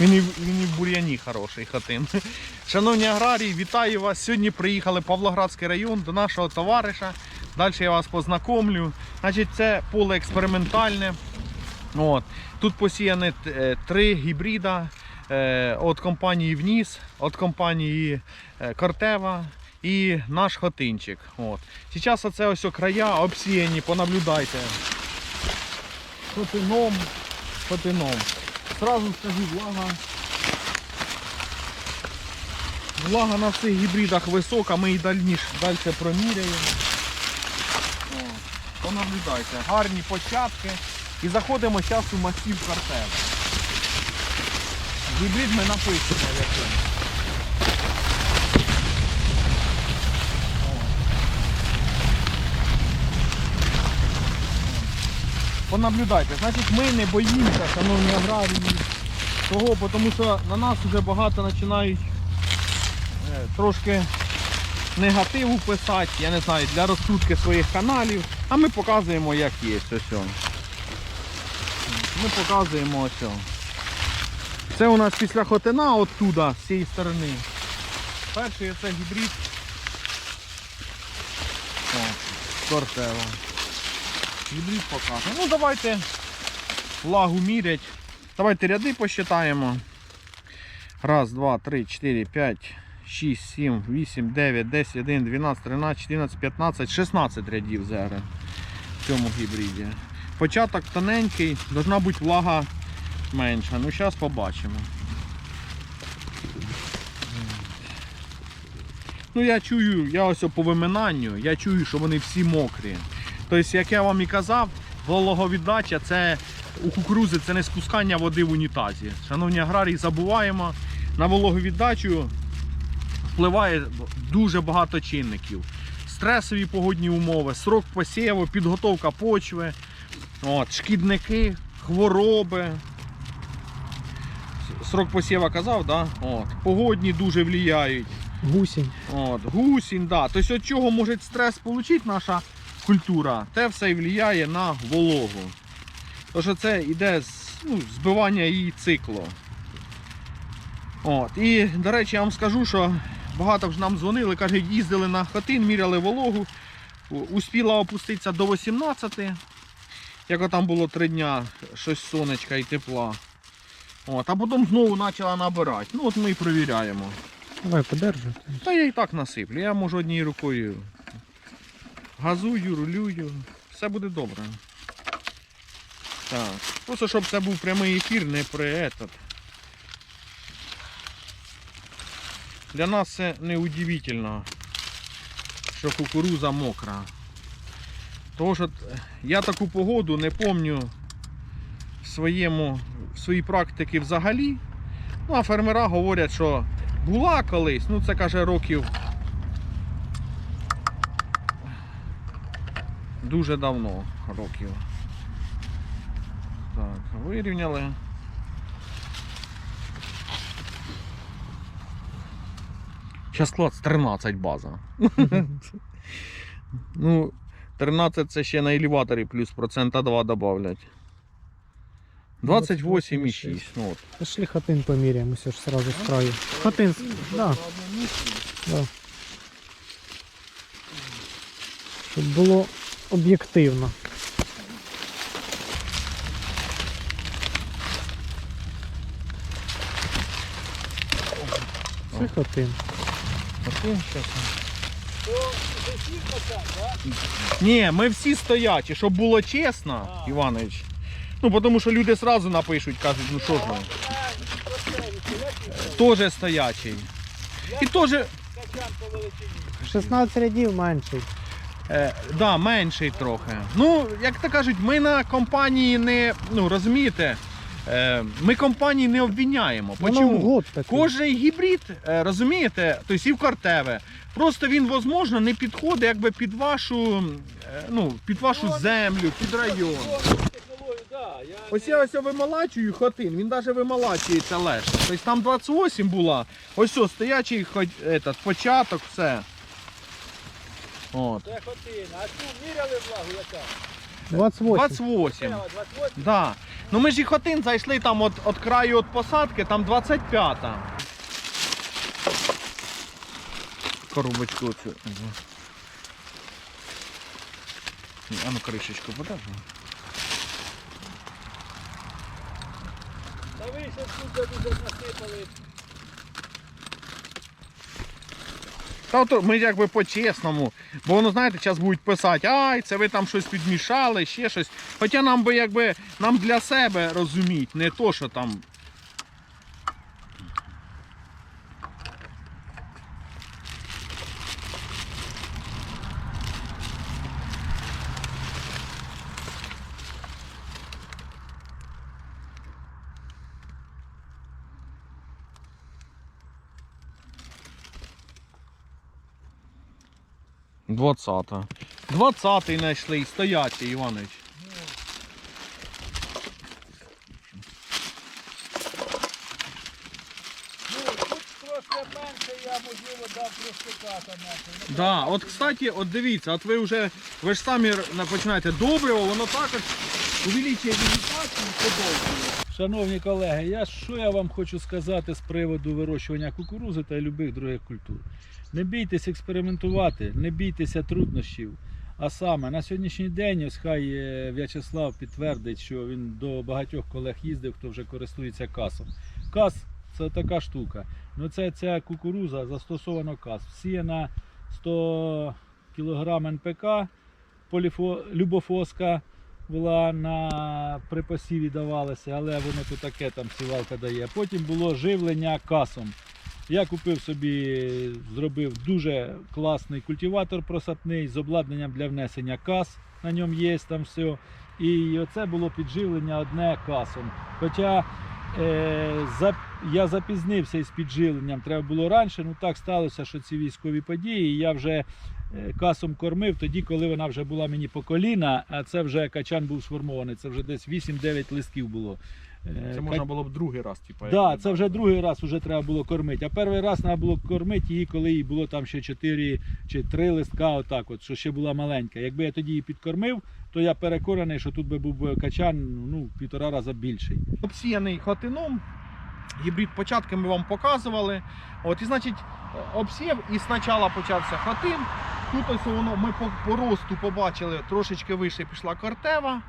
Він і, він і в бур'яні хороший хатин. Шановні аграрії, вітаю вас. Сьогодні приїхали в Павлоградський район до нашого товариша. Далі я вас познакомлю. Значить, це поле експериментальне. От. Тут посіяні е, три гібрида е, від компанії Вніс, від компанії е, Кортева і наш хатинчик. От. Зараз оце ось края обсіяні, понаблюдайте. Хатином, хатином. Сразу скажу, влага. Влага на всіх гібридах висока, ми і далі, далі проміряємо. Понаблюдайте, гарні початки. І заходимо зараз у масів картели. Гібрид ми напишемо який. Понаблюдайте, значить ми не боїмося, шановні аграрії, того, тому що на нас вже багато починають е, трошки негативу писати, я не знаю, для розкрутки своїх каналів, а ми показуємо як є. О. Ми показуємо ось. Це у нас після хотина оттуда, з цієї сторони. Перший це гібрид. О, кортева. Гібрид показує. Ну давайте влагу мірять. Давайте ряди посчитаємо. Раз, два, три, чотири, п'ять, шість, сім, вісім, дев'ять, десять, один, дванадцять, тринадцять, чотирнадцять, п'ятнадцять, шістнадцять рядів зараз в цьому гібриді. Початок тоненький, должна бути влага менша. Ну зараз побачимо. Ну я чую, я ось по виминанню, я чую, що вони всі мокрі. Тобто, як я вам і казав, вологовіддача це у кукурузи це не спускання води в унітазі. Шановні аграрії, забуваємо, на вологовіддачу впливає дуже багато чинників. Стресові погодні умови, срок посіву, підготовка почви, от, шкідники, хвороби. Срок посіва казав, да? от, погодні дуже впливають. Гусінь. От, гусінь, да. Тобто від чого може стрес отримати наша культура, те все і впливає на вологу. Тож що це йде з- ну, збивання її циклу. От. І, до речі, я вам скажу, що багато вже нам дзвонили, кажуть, їздили на хатин, міряли вологу, успіла опуститися до 18, як там було 3 дня, щось сонечка і тепла. От, а потім знову почала набирати. Ну от ми і перевіряємо. Давай подержу. Та я і так насиплю. Я можу однією рукою газую, рулюю. Все буде добре. Так. Просто щоб це був прямий ефір, не при этот. Для нас це не удивительно, що кукуруза мокра. Тому що я таку погоду не пам'ятаю в своєму, в своїй практиці взагалі. Ну, а фермера говорять, що була колись, ну це каже років дуже давно років. Так, вирівняли. Зараз клад 13 база. Ну, 13 це ще на елеваторі плюс процента 2 додавлять. 28,6. Ну, от. Пошли хатин поміряємо, все ж сразу з краю. Хатин, да, да. Щоб було об'єктивно. Це хатин. Таким щас. Ні, ми всі стоячі, щоб було чесно, Іванович. Ну, тому що люди одразу напишуть, кажуть, ну що ж ви. Теж стоячий. І теж, 16 рядів менший. Е, да, менший трохи. Ну, як то кажуть, ми на компанії не, ну розумієте, е, ми компанії не обвиняємо. Воно Почому? Кожний гібрид, е, розумієте, тобто і в картеве. Просто він, можливо, не підходить якби під вашу, е, ну, під вашу землю, під район. Ось я ось вималачую хатин, він навіть вималачується легше. Тобто там 28 була, ось ось стоячий хоч, этот, початок, все. От. Це хотина. А цю міряли влагу яка? 28. 28. Да. Ну ми ж і хотин зайшли там от, от краю от посадки, там 25-та. Коробочку оцю. Ні, А ну кришечку подержи. Та ви ще тут дуже насипали. Та от ми якби по-чесному. Бо воно, знаєте, зараз будуть писати, ай, це ви там щось підмішали, ще щось. Хоча нам би якби нам для себе розуміти, не то, що там. 20-та. 20-й знайшли, стоячий, Іванович. Да, от кстати, от дивіться, от ви вже ви ж самі починаєте добриво, воно також увеличує вегетацію і подовжує. Шановні колеги, я що я вам хочу сказати з приводу вирощування кукурузи та любих других культур. Не бійтесь експериментувати, не бійтеся труднощів. А саме на сьогоднішній день, ось хай е, В'ячеслав підтвердить, що він до багатьох колег їздив, хто вже користується касом. Кас це така штука. Ну це ця кукуруза застосовано кас. Всіяна 100 кг НПК, поліфо, любофоска була на при посіві давалася, але воно то таке там сівалка дає. Потім було живлення касом. Я купив собі, зробив дуже класний культиватор просатний з обладнанням для внесення кас. На ньому є там все. І оце було підживлення одне касом. Хоча е, за, я запізнився із підживленням, треба було раніше. Ну так сталося, що ці військові події. Я вже е, касом кормив тоді, коли вона вже була мені по коліна, а це вже качан був сформований. Це вже десь 8-9 листків було. Е, Це можна було б другий раз, типу. так, да, це вже другий раз вже треба було кормити. А перший раз треба було кормити її, коли їй було там ще 4 чи 3 листка, отак, от, що ще була маленька. Якби я тоді її підкормив, то я переконаний, що тут би був качан ну, в півтора рази більший. Обсіяний хатином. Гібрид початки ми вам показували. От, і значить, обсів і спочатку почався хатин. Тут ось воно ми по, по росту побачили, трошечки вище пішла кортева.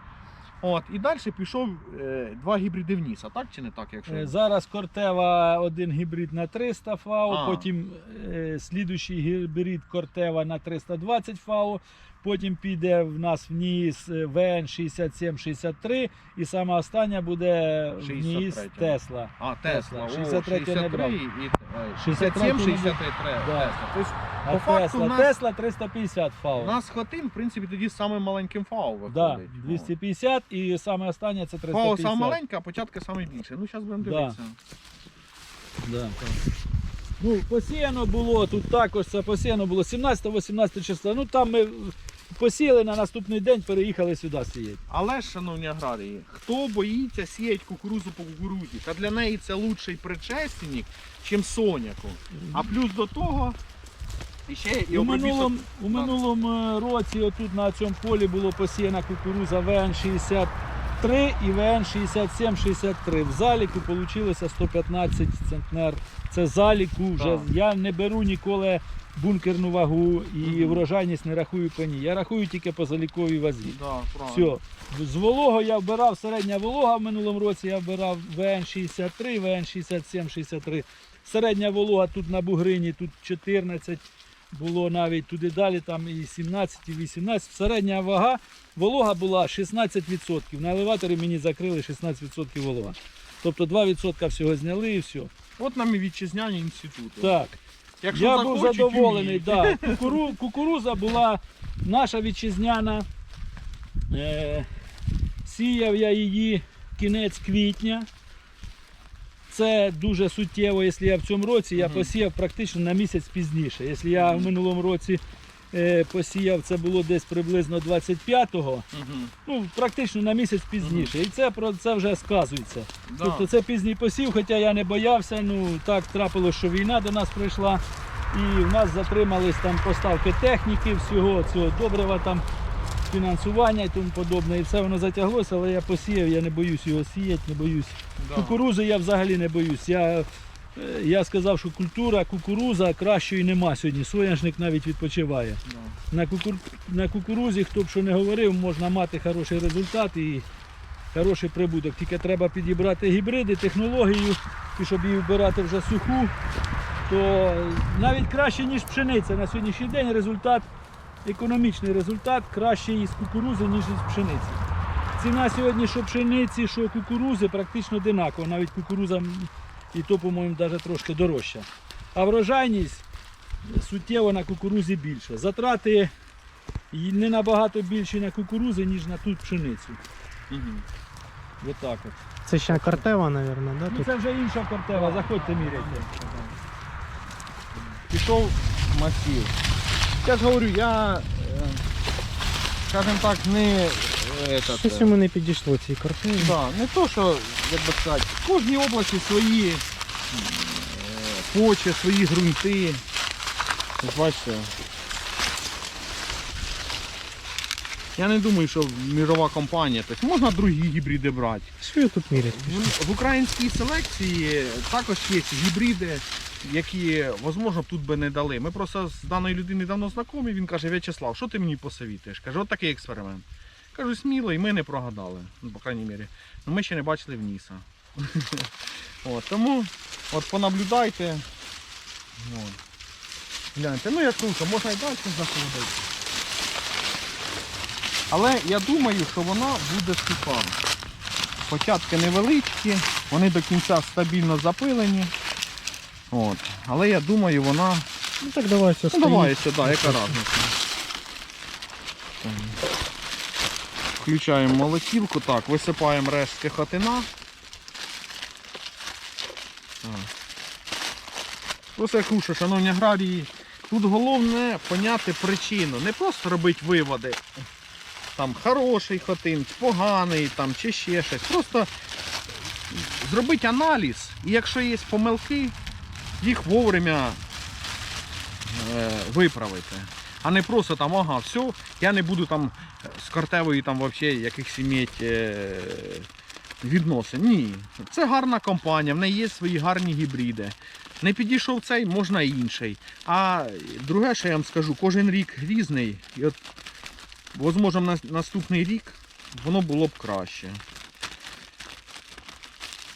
От, і далі пішов е, два гібриди вниз, а так чи не так? Якщо... Е, Зараз Кортева один гібрид на 300 фау, А. потім е, слідуючий гібрид Кортева на 320 фау, потім піде в нас вниз е, ВН 6763 і сама остання буде вниз 63. Тесла. А, Тесла. Тесла. 63 не брав. і е, 63 67, не 63 Да. Тесла. Тобто По факту Тесла, Тесла 350 фау. у нас хатин, в принципі, тоді з самим маленьким фау виходить. Да, 250 і саме останнє це Фау саме маленька, а початки саме більше. Ну, зараз будемо Да. дивитися. Да. Ну, посіяно було, тут також це посіяно було 17-18 числа. Ну там ми посіяли на наступний день, переїхали сюди сіяти. Але ж, шановні аграрії, хто боїться сіяти кукурузу по кукурузі? Та для неї це лучший причесник, ніж соняку. А плюс до того, і ще і У минулом, минулому, у минулому е, році отут на цьому полі було посіяна кукуруза ВН-63 і ВН-67-63. В заліку вийшло 115 центнер. Це заліку вже. Так. Я не беру ніколи бункерну вагу і Мгм. врожайність не рахую по ній. Я рахую тільки по заліковій вазі. Да, правильно. Все. З вологою я вбирав середня волога в минулому році я вбирав ВН-63, ВН-67-63. Середня волога тут на Бугрині, тут 14 було навіть туди далі, там і 17, і 18. Середня вага, волога була 16%. На елеваторі мені закрили 16% волога. Тобто 2% всього зняли і все. От нам і вітчизняні інститути. Так. Якщо Я був захочуть, задоволений. вміють. Да. Кукуру, кукуруза була наша вітчизняна. Е, сіяв я її кінець квітня. Це дуже суттєво, якщо я в цьому році я посіяв практично на місяць пізніше. Якщо я в минулому році е, посіяв, це було десь приблизно 25-го, ну практично на місяць пізніше. І це про це вже сказується. Да. Тобто це пізній посів, хоча я не боявся. Ну так трапилося, що війна до нас прийшла. І в нас затримались там поставки техніки, всього цього добрива там фінансування і тому подобне. І все воно затяглося, але я посіяв, я не боюсь його сіяти, не боюсь. Кукурузи я взагалі не боюсь. Я, е, я сказав, що культура, кукуруза кращої нема сьогодні. Соняшник навіть відпочиває. На, кукур... на кукурузі, хто б що не говорив, можна мати хороший результат і хороший прибуток. Тільки треба підібрати гібриди, технологію, і щоб її вбирати вже суху, то навіть краще, ніж пшениця. На сьогоднішній день результат, економічний результат кращий із кукурузи, ніж із пшениці. Ціна сьогодні, що пшениці, що кукурузи, практично одинакова. Навіть кукуруза і то, по-моєму, навіть трошки дорожча. А врожайність суттєво на кукурузі більше. Затрати і не набагато більші на кукурузи, ніж на тут пшеницю. Мгм. Отак от. Це ще картева, мабуть, да? Ну Тут це вже інша картева, заходьте міряйте. Пішов масів. Я ж говорю, я, е, скажімо так, не, е, этот, щось е, йому не підійшло цій картеві. Да, не то, що, як би сказати, в кожній області свої почви, свої ґрунти. Бачите. Я не думаю, що мірова компанія. Тобто можна другі гібриди брати. Що я тут міряти? В, в українській селекції також є гібриди, які, можливо, тут би не дали. Ми просто з даною людиною давно знайомі, він каже, В'ячеслав, що ти мені посовітуєш? Каже, от такий експеримент. Кажу, сміло, і ми не прогадали, ну, по крайній мірі. Ну, ми ще не бачили в Ніса. От, тому от понаблюдайте. От. Гляньте, ну я круто, можна і далі заходити. Але я думаю, що вона буде суха. Початки невеличкі, вони до кінця стабільно запилені. От. Але я думаю, вона. Ну так давай все Ну давай сюди, яка разниця. Включаємо молотілку, так, висипаємо рештки хатина. Ось я кажу, шановні аграрії, тут головне поняти причину. Не просто робити виводи. Там хороший хатин, поганий там, чи ще щось. Просто зробити аналіз, і якщо є помилки, їх вовремя е, виправити. А не просто там, ага, все, я не буду там з картевою там вообще якихось іметь е, відносин. Ні. Це гарна компанія, в неї є свої гарні гібриди. Не підійшов цей, можна інший. А друге, що я вам скажу, кожен рік різний. І от, на наступний рік воно було б краще.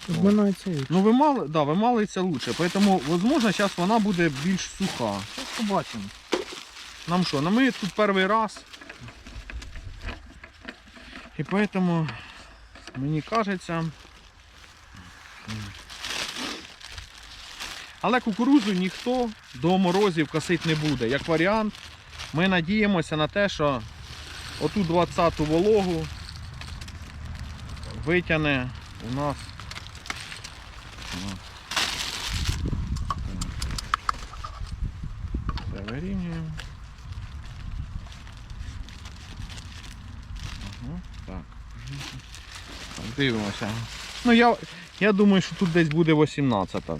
Обминається і Ну, вимали, да, вималиться лучше. Поэтому, возможно, зараз вона буде більш суха. Зараз побачимо. Нам що, ну ми тут перший раз. І поэтому, мені кажеться. Але кукурузу ніхто до морозів косити не буде. Як варіант, ми надіємося на те, що оту 20-ту вологу витягне у нас Все вирівнюємо. Ага, так. Так, Дивимося. Ну я, я думаю, що тут десь буде 18.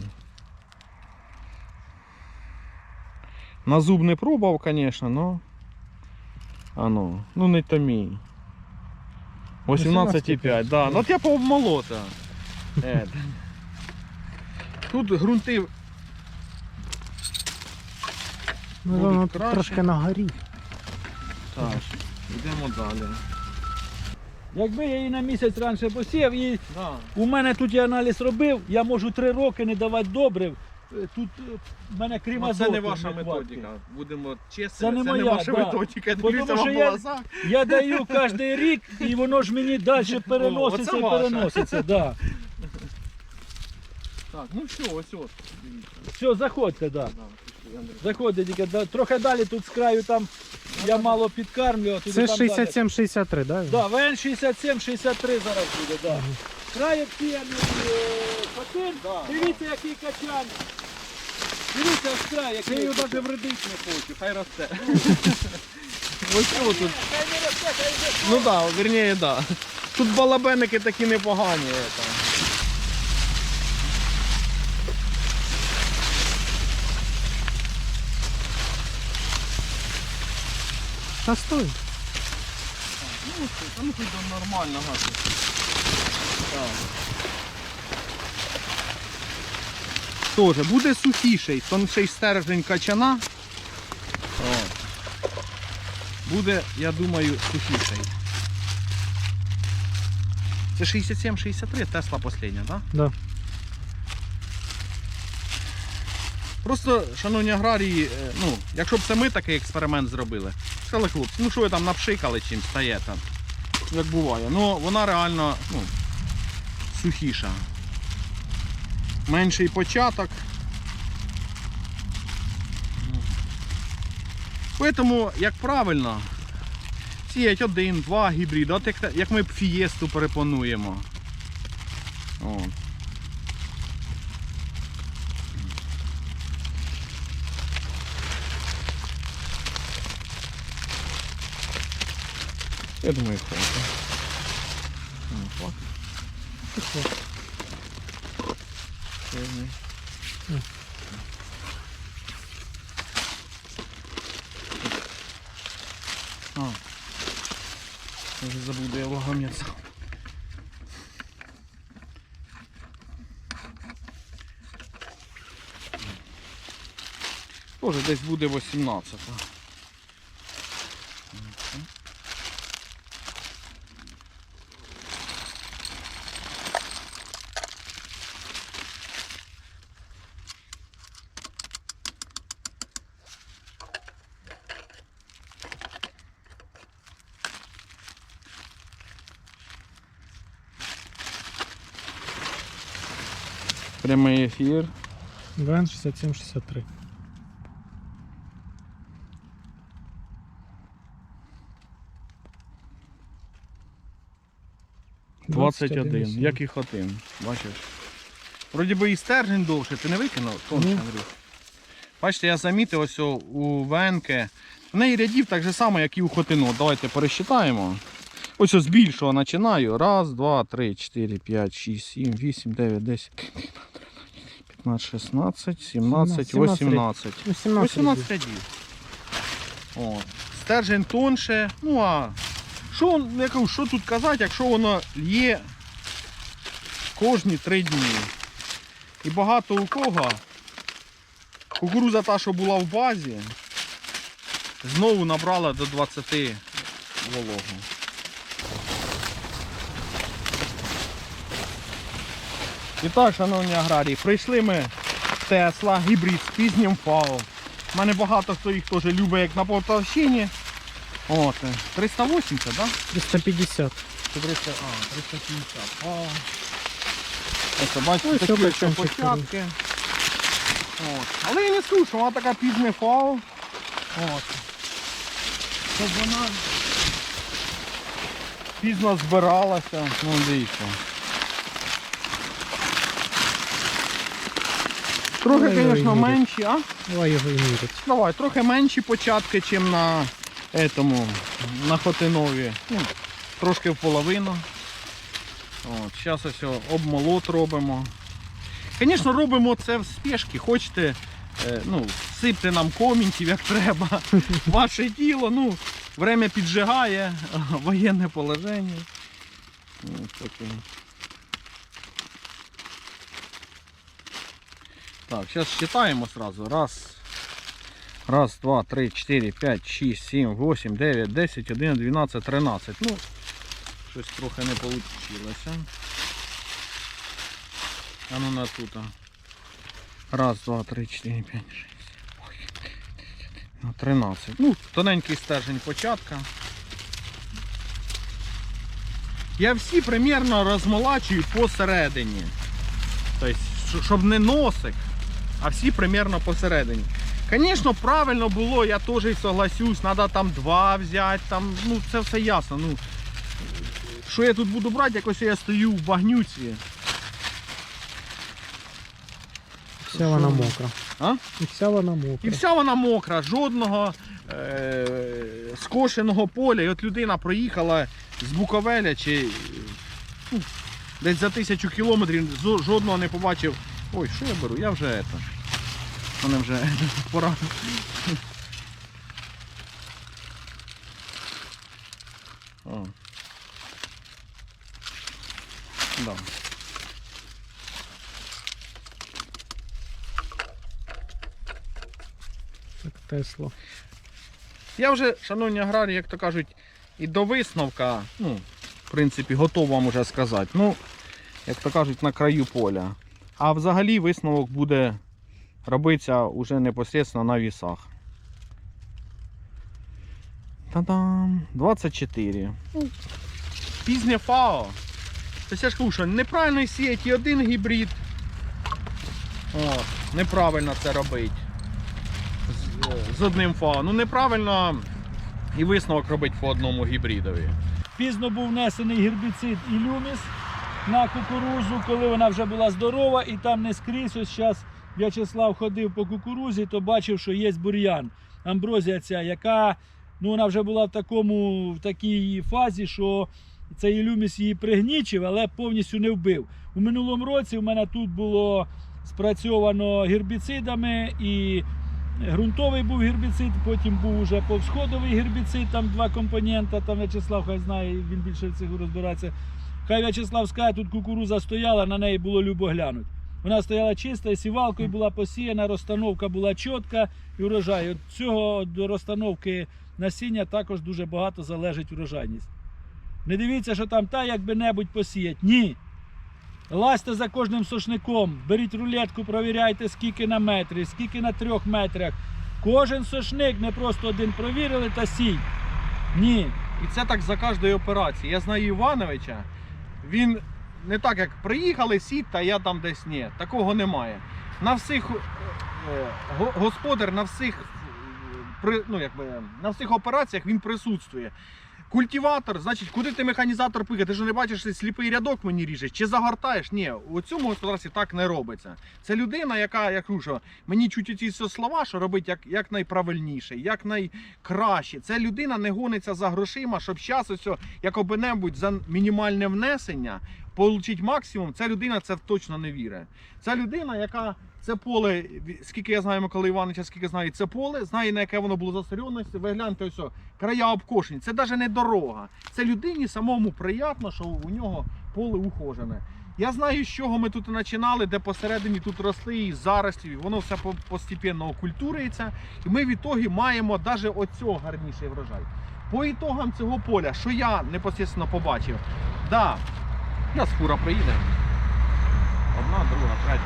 На зуб не пробував, звісно, но. А ну, ну не то мій. 18,5, да. Ну от я помолота. Тут ґрунти ну, Будуть воно краще. трошки на горі. Так, йдемо далі. Якби я її на місяць раніше посіяв, і Да. у мене тут я аналіз робив, я можу три роки не давати добрив. Е, Тут е, в мене крім Ну, це азоту не ваша нехватки. методика. Будемо чесними, Це це не моя, ваша да. методика. Бо Дивіться тому вам що я- глаза. Я даю кожен рік, і воно ж мені далі переноситься оце і ваша. переноситься. Да. Так, ну все, ось ось. Дивіться. Все, заходьте, да. Да, пішли, Андрій. Заходьте тільки да. трохи далі тут з краю там я мало підкармлю, а туди Це там далі. 67-63, да? Да, ВН 67, 63 зараз буде, да. Край п'яний патин, дивіться який качан. Дивіться ось край, який його качан. навіть вредить не хочу, хай росте. Ось що тут. Хай не росте, хай йде. Ну да, верніше, да. Тут балабеники такі непогані. Это. Та стой. А ну хоч нормально гасить. Тоже буде сухіший, тонший стержень качана. О. Буде, я думаю, сухіший. Це 67-63, Тесла последня, так? Да? Да. Просто, шановні аграрії, е, ну, якщо б це ми такий експеримент зробили, сказали хлопці, ну що ви там напшикали чим стає там, як буває. Ну вона реально ну, сухіша. Менший початок. Тому, як правильно, сіять один, два гібриди, от як, як ми б фієсту перепонуємо. От. Я думаю, хватит. Ну, хватит. Чорний. А. Я вже забув, де я вагомець. Тоже десь буде 18. Прямий ефір. ВН 6763. 21, як і хотим, бачиш. Вроді би і стержень довше, ти не викинув тонше, Ні. Бачите, я замітив ось у Венки. В неї рядів так же само, як і у хотину. Давайте пересчитаємо. Ось ось з більшого починаю. Раз, два, три, чотири, п'ять, шість, сім, вісім, дев'ять, десять, 15, 16, 17, 17 18. Ну, 17. 18 рядів. Стержень тонше. Ну а що, я кажу, що тут казати, якщо воно є кожні три дні. І багато у кого кукуруза та, що була в базі, знову набрала до 20 вологу. І так, шановні аграрії, прийшли ми в Тесла, гібрид з пізнім фау. У мене багато хто їх теж любить, як на Полтавщині. От, е, 380, так? Да? 350. 300, а, 350. А. Ось, бачите, Ось такі початки. От. Але я не скажу, що вона така пізня фау. От. Щоб вона пізно збиралася. Ну, дивіться. Трохи, звісно, менші, а? Давай його і. Давай, трохи менші початки, ніж на этому, на Хотинові. Ну, трошки в половину. От, зараз ось обмолот робимо. Звісно, робимо це в спешці. Хочете, е, ну, сипте нам коментів, як треба. Ваше діло, ну, время піджигає, воєнне положення. Ось таке. Так, зараз считаємо сразу. Раз, Раз, два, три, чотири, п'ять, шість, сім, восемь, дев'ять, десять, один, дванадцять, тринадцять. Ну, щось трохи не вийшло. А ну на тут. Раз, два, три, чотири, п'ять, шість, сім, восемь, ну, тринадцять. Тоненький стержень початка. Я всі примерно розмолачую посередині. Тобто, щоб не носик, а всі примерно посередині. Звісно, правильно було, я теж і согласюсь, треба там два взяти, там, ну це все ясно. Ну, що я тут буду брати, якось я стою в багнюці. Вся вона мокра. А? І вся вона І мокра. вся вона мокра, жодного е- скошеного поля. І от людина проїхала з Буковеля чи ну, десь за тисячу кілометрів, жодного не побачив. Ой, що я беру? Я вже это. Вони вже пора. Да. Так Тесло. Я вже, шановні аграрі, як то кажуть, і до висновка, ну, в принципі, готов вам уже сказати. Ну, як то кажуть, на краю поля. А взагалі висновок буде робитися уже непосередньо на вісах. Та-дам! 24. Ну, Пізнє ФАО. Тобто я ж кажу, що неправильно сіяти і один гібрид. От, неправильно це робити. З, з одним ФАО. Ну неправильно і висновок робити по одному гібридові. Пізно був внесений гербіцид і люміс на кукурузу, коли вона вже була здорова, і там не скрізь. Ось зараз В'ячеслав ходив по кукурузі, то бачив, що є бур'ян. Амброзія ця, яка ну, вона вже була в, такому, в такій фазі, що цей люміс її пригнічив, але повністю не вбив. У минулому році в мене тут було спрацьовано гербіцидами і ґрунтовий був гербіцид, потім був уже повсходовий гербіцид, там два компонента, там В'ячеслав хай знає, він більше в цих розбирається. Хай В'ячеслав скаже, тут кукуруза стояла, на неї було любо глянути. Вона стояла чиста, сівалкою була посіяна, розстановка була чітка і урожай. От цього до розстановки насіння також дуже багато залежить урожайність. Не дивіться, що там та якби-небудь посіять. Ні. Лазьте за кожним сошником, беріть рулетку, провіряйте, скільки на метрі, скільки на трьох метрах. Кожен сошник не просто один провірили та сій. Ні. І це так за кожною операцією. Я знаю Івановича. Він не так, як приїхали, сіть, та я там десь ні. Такого немає. На всіх е, господар на всіх ну, якби, на всіх операціях він присутствує. Культиватор, значить, куди ти механізатор пихає? Ти ж не бачиш, що сліпий рядок мені ріжеш, чи загортаєш? Ні, у цьому господарстві так не робиться. Це людина, яка, я кажу, мені чуть ці слова, що робить як, як найправильніше, як найкраще. Це людина не гониться за грошима, щоб зараз ось якоби-небудь за мінімальне внесення отримати максимум. Ця людина це точно не вірить. Це людина, яка це поле, скільки я знаю Микола Івановича, скільки знаю це поле, знає на яке воно було засорьоності. Ви гляньте ось, края обкошені. Це навіть не дорога. Це людині самому приємно, що у нього поле ухожене. Я знаю, з чого ми тут починали, де посередині тут росли і зарослі, воно все по- постепенно окультурюється. І ми в ітогі маємо навіть оцього гарніший врожай. По ітогам цього поля, що я непосередньо побачив, да, у нас фура приїде. Одна, друга, третя.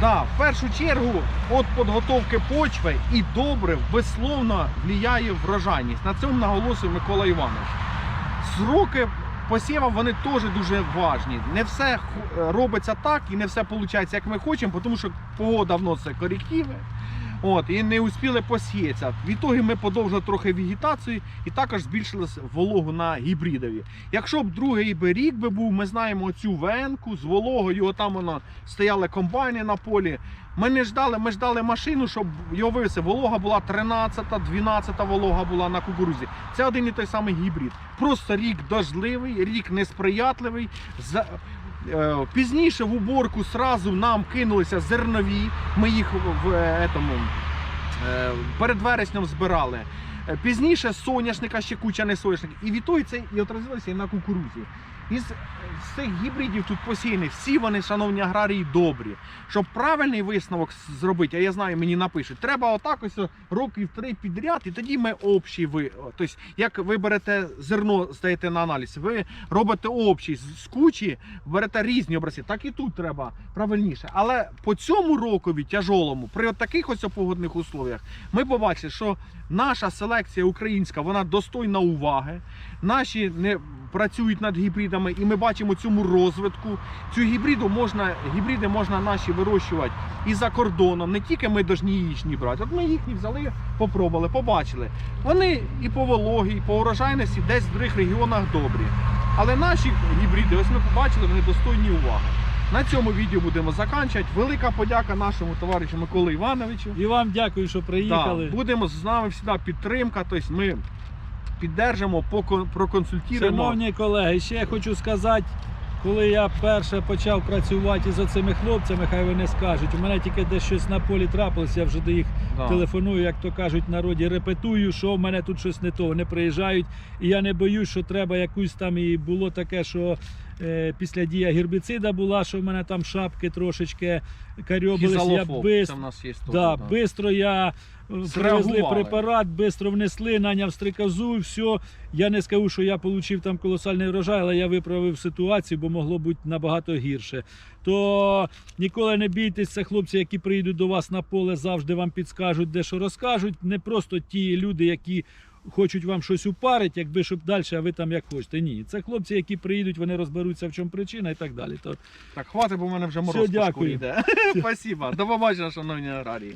Да, в першу чергу від підготовки почви і добрив безсловно впливає врожайність. На цьому наголошує Микола Іванович. Сроки посівів вони теж дуже важні. Не все робиться так і не все виходить, як ми хочемо, тому що погода вносить корективи. От, і не успіли посіятися. В ітогі ми подовжили трохи вегетацію і також збільшили вологу на гібридові. Якщо б другий би рік би був, ми знаємо цю венку з вологою, отам воно стояли комбайни на полі. Ми не ждали, ми ждали машину, щоб його вивезти. Волога була 13, 12 волога була на кукурузі. Це один і той самий гібрид. Просто рік дождливий, рік несприятливий. Е, Пізніше в уборку сразу нам кинулися зернові. Ми їх в, етому, е, перед вереснем збирали. Е, Пізніше соняшника ще куча не соняшник. І від того це і отразилося і на кукурузі. Із цих гібридів тут посіяні, всі вони, шановні аграрії, добрі. Щоб правильний висновок зробити, а я знаю, мені напишуть, треба отак ось років три підряд, і тоді ми общий ви. Тобто, як ви берете зерно, здаєте на аналіз, ви робите общий з кучі, берете різні образці. Так і тут треба правильніше. Але по цьому рокові тяжолому, при таких ось погодних условіях, ми побачили, що наша селекція українська вона достойна уваги. Наші не працюють над гібридами, і ми бачимо цьому розвитку. Цю гібриду можна, гібриди можна наші вирощувати і за кордоном. Не тільки ми дожні їхні брати. От ми їхні взяли, попробували, побачили. Вони і по вологі, і по урожайності десь в других регіонах добрі. Але наші гібриди, ось ми побачили, вони достойні уваги. На цьому відео будемо закінчувати. Велика подяка нашому товаришу Миколі Івановичу. І вам дякую, що приїхали. Да, будемо з нами завжди підтримка. Тобто ми піддержимо, проконсультуємо. Шановні колеги, ще я хочу сказати, коли я перше почав працювати з цими хлопцями, хай вони скажуть, у мене тільки десь щось на полі трапилося, я вже до їх Да. телефоную, як то кажуть народі, репетую, що в мене тут щось не то. Вони приїжджають, і я не боюсь, що треба якусь там і було таке, що після дія гербіцида була, що в мене там шапки трошечки карьобились. Я Хізалофоб, бис... це в нас є теж, Да, да. бистро я е, привезли препарат, бистро внесли, наняв стрикозу, все. Я не скажу, що я отримав там колосальний врожай, але я виправив ситуацію, бо могло бути набагато гірше. То ніколи не бійтесь, це хлопці, які приїдуть до вас на поле, завжди вам підскажуть, де що розкажуть. Не просто ті люди, які. Хочуть вам щось упарити, якби щоб далі, а ви там як хочете. Ні, це хлопці, які приїдуть, вони розберуться, в чому причина і так далі. То Так, хватить, бо в мене вже Все, мороз по шкурі дякую. йде. Спасибо. До побачення, шановні аграрії.